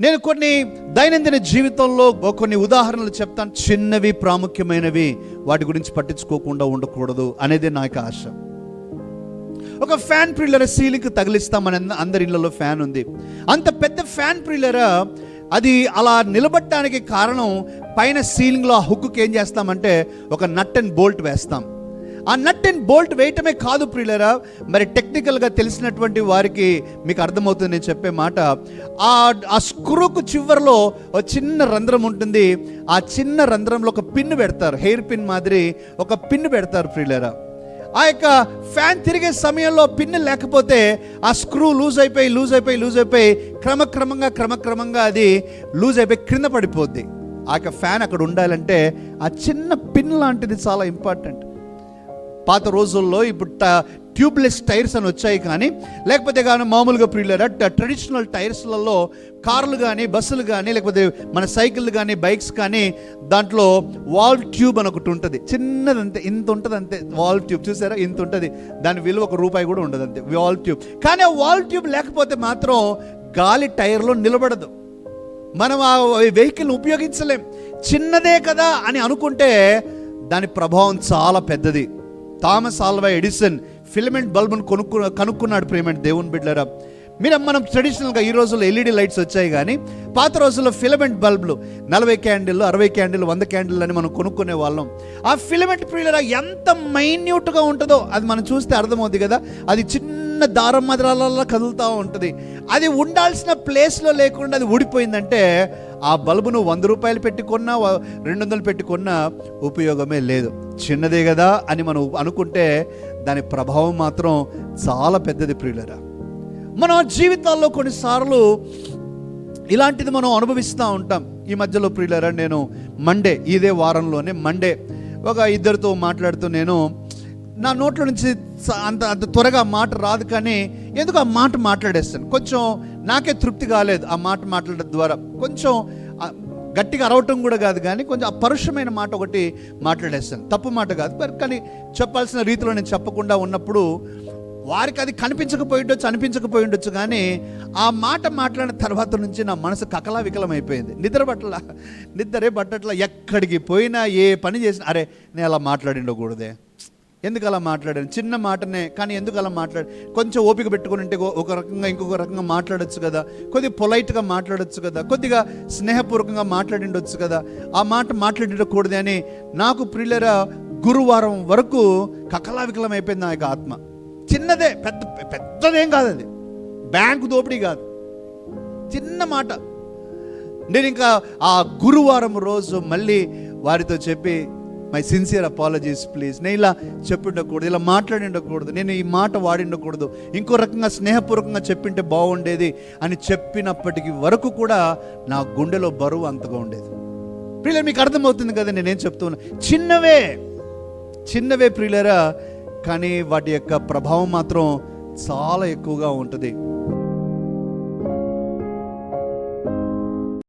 నేను కొన్ని దైనందిన జీవితంలో కొన్ని ఉదాహరణలు చెప్తాను. చిన్నవి ప్రాముఖ్యమైనవి. వాటి గురించి పట్టించుకోకుండా ఉండకూడదు అనేది నా యొక్క ఆశ. ఒక ఫ్యాన్ ప్రిల్లర్ సీలింగ్ తగిలిస్తాం మన అందరి ఇళ్ళలో ఫ్యాన్ ఉంది. అంత పెద్ద ఫ్యాన్ ప్రిల్లర్ అది అలా నిలబడటానికి కారణం పైన సీలింగ్లో ఆ హుక్కు ఏం చేస్తామంటే ఒక నట్ అండ్ బోల్ట్ వేస్తాం. ఆ నట్ అండ్ బోల్ట్ వేయటమే కాదు ప్రియులరా. మరి టెక్నికల్గా తెలిసినటువంటి వారికి మీకు అర్థమవుతుంది నేను చెప్పే మాట. ఆ ఆ స్క్రూకు చివరిలో ఒక చిన్న రంధ్రం ఉంటుంది. ఆ చిన్న రంధ్రంలో ఒక పిన్ పెడతారు. హెయిర్ పిన్ మాదిరి ఒక పిన్ పెడతారు ప్రియులరా. ఆ యొక్క ఫ్యాన్ తిరిగే సమయంలో పిన్ లేకపోతే ఆ స్క్రూ లూజ్ అయిపోయి లూజ్ అయిపోయి లూజ్ అయిపోయి క్రమక్రమంగా క్రమక్రమంగా అది లూజ్ అయిపోయి క్రింద పడిపోద్ది. ఆ యొక్క ఫ్యాన్ అక్కడ ఉండాలంటే ఆ చిన్న పిన్ లాంటిది చాలా ఇంపార్టెంట్ పాత రోజుల్లో ఇప్పుడు ట్యూబ్లెస్ టైర్స్ అని వచ్చాయి కానీ లేకపోతే కానీ మామూలుగా ప్రియులరా ట్రెడిషనల్ టైర్స్లలో కార్లు కానీ బస్సులు కానీ లేకపోతే మన సైకిళ్ళు కానీ బైక్స్ కానీ దాంట్లో వాల్ ట్యూబ్ అని ఒకటి ఉంటుంది. చిన్నది అంతే ఇంత ఉంటుంది అంతే వాల్ ట్యూబ్ చూసారా? ఇంత ఉంటుంది. దాని విలువ ఒక రూపాయి కూడా ఉండదు అంతే వాల్ ట్యూబ్ కానీ ఆ వాల్ ట్యూబ్ లేకపోతే మాత్రం గాలి టైర్లో నిలబడదు. మనం ఆ వెహికల్ ఉపయోగించలేం. చిన్నదే కదా అని అనుకుంటే దాని ప్రభావం చాలా పెద్దది. థామస్ ఆల్వా ఎడిసన్ ఫిలమెంట్ బల్బును కొనుక్కు కనుక్కున్నాడు ప్రేమ దేవుని బిడ్డరా మీరు మనం ట్రెడిషనల్గా ఈ రోజుల్లో ఎల్ఈడి లైట్స్ వచ్చాయి కానీ పాత రోజుల్లో ఫిలమెంట్ బల్బులు నలభై క్యాండిల్ అరవై క్యాండిల్ వంద క్యాండిల్ అని మనం కొనుక్కునే వాళ్ళం. ఆ ఫిలమెంట్ ప్రియులరా ఎంత మైన్యూట్గా ఉంటుందో అది మనం చూస్తే అర్థమవుతుంది కదా. అది చిన్న దారం మదరాలలో కదులుతూ ఉంటుంది. అది ఉండాల్సిన ప్లేస్లో లేకుండా అది ఊడిపోయిందంటే ఆ బల్బును వంద రూపాయలు పెట్టుకున్నా రెండు వందలు పెట్టుకున్నా ఉపయోగమే లేదు. చిన్నదే కదా అని మనం అనుకుంటే దాని ప్రభావం మాత్రం చాలా పెద్దది ప్రియులరా మన జీవితాల్లో కొన్నిసార్లు ఇలాంటిది మనం అనుభవిస్తూ ఉంటాం. ఈ మధ్యలో ప్రియులరా నేను మండే ఇదే వారంలోనే మండే ఒక ఇద్దరితో మాట్లాడుతూ నేను నా నోట్ల నుంచి అంత అంత త్వరగా మాట రాదు కానీ ఎందుకు ఆ మాట మాట్లాడేస్తాను? కొంచెం నాకే తృప్తి కాలేదు ఆ మాట మాట్లాడడం ద్వారా. కొంచెం గట్టిగా అరవటం కూడా కాదు కానీ కొంచెం అపరుషమైన మాట ఒకటి మాట్లాడేస్తాను. తప్పు మాట కాదు. కానీ చెప్పాల్సిన రీతిలో నేను చెప్పకుండా ఉన్నప్పుడు వారికి అది కనిపించకపోయి ఉండొచ్చు అనిపించకపోయి ఉండొచ్చు కానీ ఆ మాట మాట్లాడిన తర్వాత నుంచి నా మనసు కకలా వికలం అయిపోయింది నిద్ర పట్టల నిద్రే పట్టట్ల. ఎక్కడికి పోయినా ఏ పని చేసినా అరే నేను అలా మాట్లాడిండకూడదే. ఎందుకు అలా మాట్లాడాను? చిన్న మాటనే కానీ ఎందుకు అలా మాట్లాడు? కొంచెం ఓపిక పెట్టుకుని ఉంటే ఒక రకంగా ఇంకొక రకంగా మాట్లాడొచ్చు కదా. కొద్దిగా పొలైట్గా మాట్లాడొచ్చు కదా. కొద్దిగా స్నేహపూర్వకంగా మాట్లాడిండొచ్చు కదా. ఆ మాట మాట్లాడకూడదు అని నాకు ప్రియులర గురువారం వరకు కకలావికలం అయిపోయింది నా యొక్క ఆత్మ. చిన్నదే పెద్ద పెద్దదేం కాదు అది బ్యాంకు దోపిడీ కాదు. చిన్న మాట. నేను ఇంకా ఆ గురువారం రోజు మళ్ళీ వారితో చెప్పి మై సిన్సియర్ అపాలజీస్ ప్లీజ్ నేను ఇలా చెప్పిండకూడదు ఇలా మాట్లాడిండకూడదు నేను ఈ మాట వాడిండకూడదు ఇంకో రకంగా స్నేహపూర్వకంగా చెప్పింటే బాగుండేది అని చెప్పినప్పటికీ వరకు కూడా నా గుండెలో బరువు అంతగా ఉండేది. ప్రియుల మీకు అర్థమవుతుంది కదా నేనేం చెప్తున్నా. చిన్నవే చిన్నవే ప్రియులరా కానీ వాటి యొక్క ప్రభావం మాత్రం చాలా ఎక్కువగా ఉంటుంది.